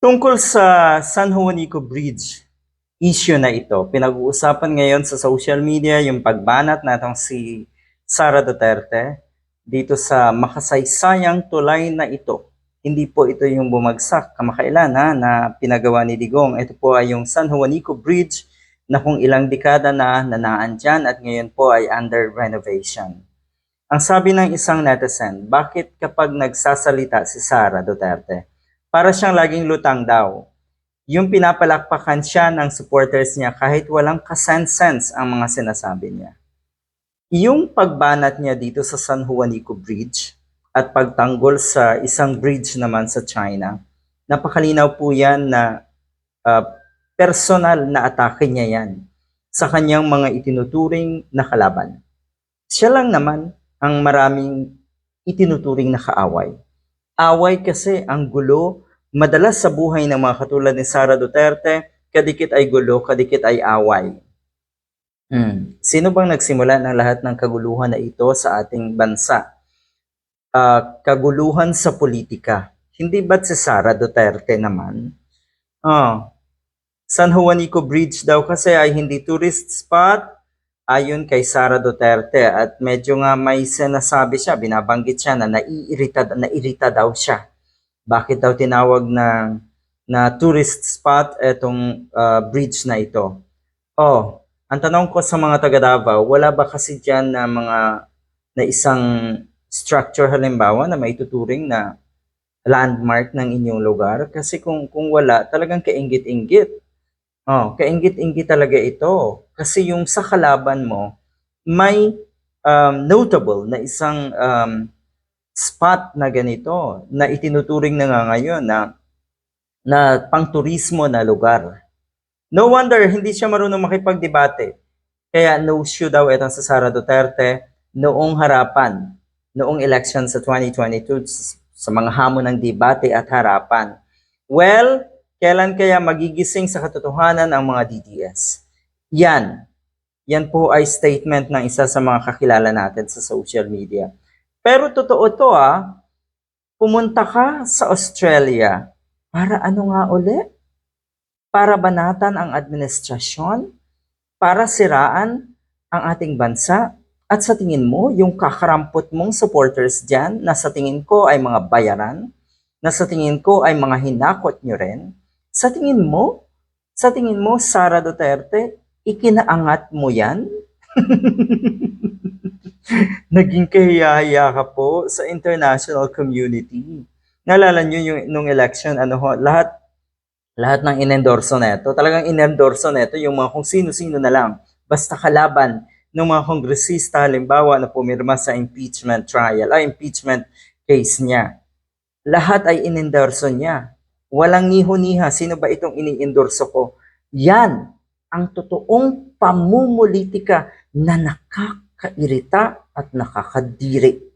Tungkol sa San Juanico Bridge issue na ito, pinag-uusapan ngayon sa social media yung pagbanat natong si Sara Duterte dito sa makasaysayang tulay na ito. Hindi po ito yung bumagsak kamakailan ha, na pinagawa ni Digong. Ito po ay yung San Juanico Bridge na kung ilang dekada na nanaan dyan at ngayon po ay under renovation. Ang sabi ng isang netizen, bakit kapag nagsasalita si Sara Duterte, para siyang laging lutang daw. Yung pinapalakpakan siya ng supporters niya kahit walang kasense ang mga sinasabi niya. Yung pagbanat niya dito sa San Juanico Bridge at pagtanggol sa isang bridge naman sa China, napakalinaw po yan na ah, personal na atake niya yan sa kanyang mga itinuturing na kalaban. Siya lang naman ang maraming itinuturing na kaaway. Away kasi ang gulo, madalas sa buhay ng mga katulad ni Sara Duterte, kadikit ay gulo, kadikit ay away. Hmm. Sino bang nagsimula ng lahat ng kaguluhan na ito sa ating bansa? Ah, kaguluhan sa politika. Hindi ba't si Sara Duterte naman? Oh, San Juanico Bridge daw kasi ay hindi tourist spot ayon kay Sara Duterte at medyo nga may sinasabi siya, binabanggit siya na naiirita, nairita daw siya. Bakit daw tinawag na na tourist spot etong ah, bridge na ito? Oh, ang tanong ko sa mga taga Davao, wala ba kasi diyan na mga na isang structure halimbawa na maituturing na landmark ng inyong lugar? Kasi kung kung wala, talagang kainggit-inggit. Oh, kainggit-inggit talaga ito. Kasi yung sa kalaban mo, may um, notable na isang um, spot na ganito na itinuturing na nga ngayon na na pangturismo na lugar. No wonder hindi siya marunong makipagdebate. Kaya no shoe daw itong sa Sara Duterte noong harapan, noong election sa 2022 s- sa mga hamon ng debate at harapan. Well, kailan kaya magigising sa katotohanan ang mga DDS? Yan. Yan po ay statement ng isa sa mga kakilala natin sa social media. Pero totoo to ah, pumunta ka sa Australia para ano nga uli? Para banatan ang administrasyon? Para siraan ang ating bansa? At sa tingin mo, yung kakarampot mong supporters dyan na sa tingin ko ay mga bayaran, na sa tingin ko ay mga hinakot nyo rin, sa tingin mo, sa tingin mo, Sara Duterte, ikinaangat mo yan? Naging kahiya ka po sa international community. Naalala nyo yung nung election, ano ho, lahat lahat ng inendorso neto, talagang inendorso neto yung mga kung sino-sino na lang, basta kalaban ng mga kongresista, halimbawa na pumirma sa impeachment trial, ay impeachment case niya. Lahat ay inendorso niya. Walang niho-niha, sino ba itong ini-endorso ko? Yan ang totoong pamumulitika na nakakairita at nakakadiri.